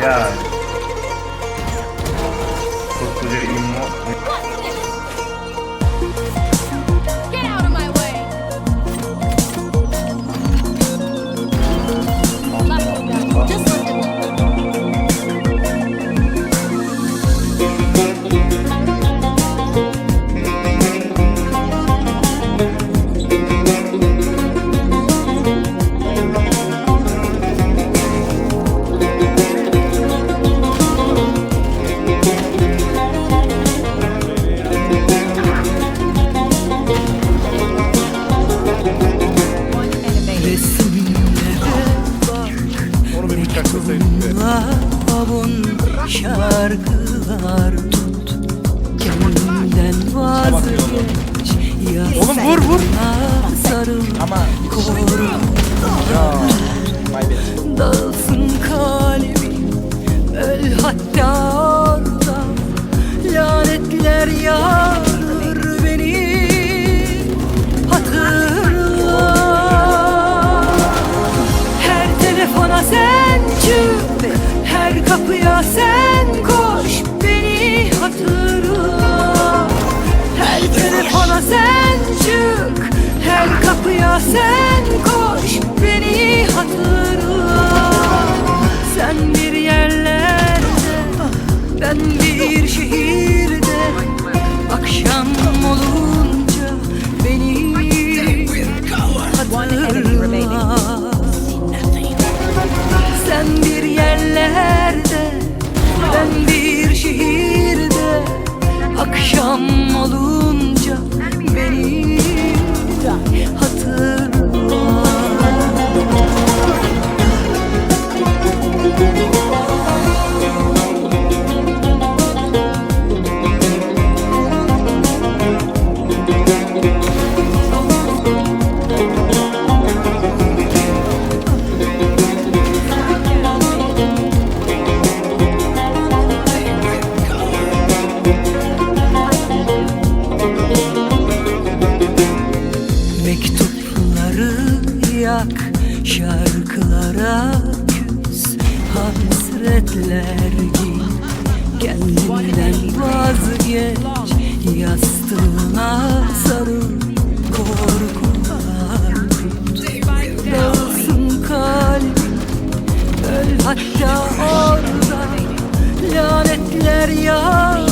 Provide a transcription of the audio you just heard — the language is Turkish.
Ya. Koskoca şarkılar tut. Kendinden vazgeç. Oğlum vur, vur. Sarıl. Ama koru ya. Dağılsın kalbim Öl hatta orada. Lanetler yağdır kapıya sen koş Beni hatırla. Her telefona sen çık Her kapıya sen koş Beni hatırla. Sen bir yerlerde Ben bir şehirde. Akşam olunca olunca Beni yak Şarkılara küs Hasretler giy. Kendinden vazgeç Yastığına sarıl Korkular Dağılsın kalbim Öl hatta orada. Lanetler yağ